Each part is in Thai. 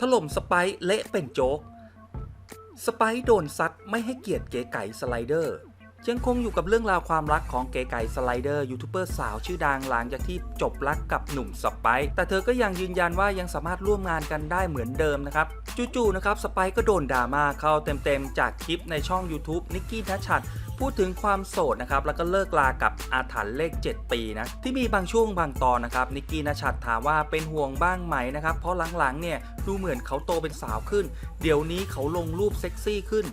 ถล่มสไปซ์เละเป็นโจ๊ก สไปซ์โดนซัดไม่ให้เกียรติเก๋ไก่สไลเดอร์ ยังคงอยู่กับเรื่องราวความรักของเก๋ไก่สไลเดอร์ยูทูบเบอร์สาวชื่อดังหลังจากที่จบรักกับหนุ่มสไปแต่เธอก็ยังยืนยันว่ายังสามารถร่วมงานกันได้เหมือนเดิมนะครับจู่ๆนะครับสไปก็โดนดราม่าเข้าเต็มๆ จากคลิปในช่อง YouTube นิกกี้นัชชัดพูดถึงความโสดนะครับแล้วก็เลิกลากับอาถรรพ์เลข 7 ปีนะที่มีบางช่วงบางตอนนะครับนิกกี้นชัดถามว่าเป็นห่วงบ้างไหมนะครับเพราะหลังๆเนี่ยดูเหมือนเขาโตเป็นสาวขึ้น เดี๋ยวนี้เขาลงรูปเซ็กซี่ขึ้น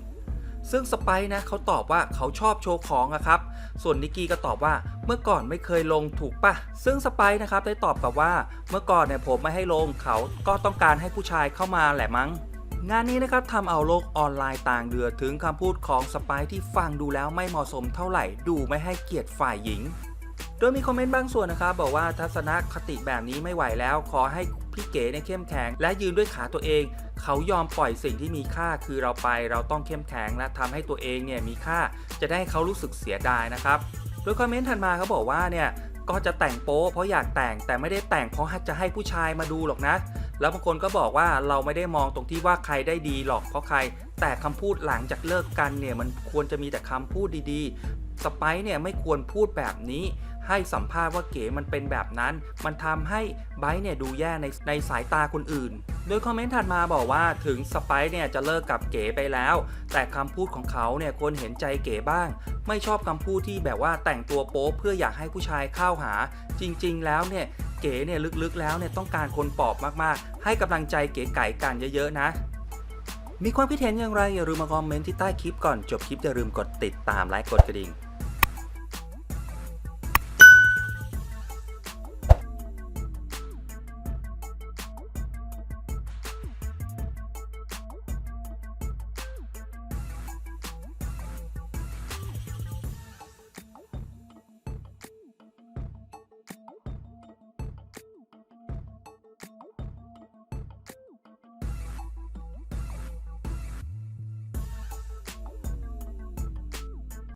ซึ่งสไปซ์นะเขาตอบว่าเขาชอบโชว์ของอะครับ ส่วนนิกกี้ก็ตอบว่าเมื่อก่อนไม่เคยลงถูกปะซึ่งสไปซ์นะครับได้ตอบกลับว่าเมื่อก่อนเนี่ยผมไม่ให้ลงเขาก็ต้องการให้ผู้ชายเข้ามาแหละมั้งงานนี้นะครับทำเอาโลกออนไลน์ต่างเดือดถึงคำพูดของสไปซ์ที่ฟังดูแล้วไม่เหมาะสมเท่าไหร่ดูไม่ให้เกียรติฝ่ายหญิง โดยมีคอมเมนต์บางส่วนนะครับบอกว่าทัศนคติแบบนี้ไม่ไหวแล้ว ขอให้พี่เก๋เนี่ยเข้มแข็ง และยืนด้วยขาตัวเอง เขายอมปล่อยสิ่งที่มีค่าคือเราไป เราต้องเข้มแข็งและทำให้ตัวเองเนี่ยมีค่า จะได้เขารู้สึกเสียดายนะครับ โดยคอมเมนต์ถัดมาเขาบอกว่าเนี่ยก็จะแต่งโป๊เพราะอยากแต่งแต่ไม่ได้แต่งเพราะจะให้ผู้ชายมาดูหรอกนะ แล้วบางคนก็บอกว่าเราไม่ได้มองตรงที่ว่าใครได้ดีหรอกเพราะใคร แต่คำพูดหลังจากเลิกกันเนี่ยมันควรจะมีแต่คำพูดดีๆ สไปเนี่ยไม่ควรพูดแบบนี้ ให้สัมภาษณ์ว่าเก๋มันเป็นแบบนั้น มันทำให้ไบร์เนี่ยดูแย่ในในสายตาคนอื่น โดยคอมเมนต์ถัดมาบอกว่าถึงสไปซ์เนี่ยจะเลิกกับเก๋ไปแล้ว แต่คำพูดของเขาเนี่ยควรเห็นใจเก๋บ้าง ไม่ชอบคำพูดที่แบบว่าแต่งตัวโป๊เพื่ออยากให้ผู้ชายเข้าหา จริง ๆ แล้วเนี่ยเก๋เนี่ยลึกๆแล้วเนี่ยต้องการคนปอบมากๆ ให้กำลังใจเก๋ไก่กันเยอะๆนะมีความคิดเห็นอย่างไรอย่าลืมมาคอมเมนต์ที่ใต้คลิปก่อนจบคลิปอย่าลืมกดติดตามและกดกระดิ่ง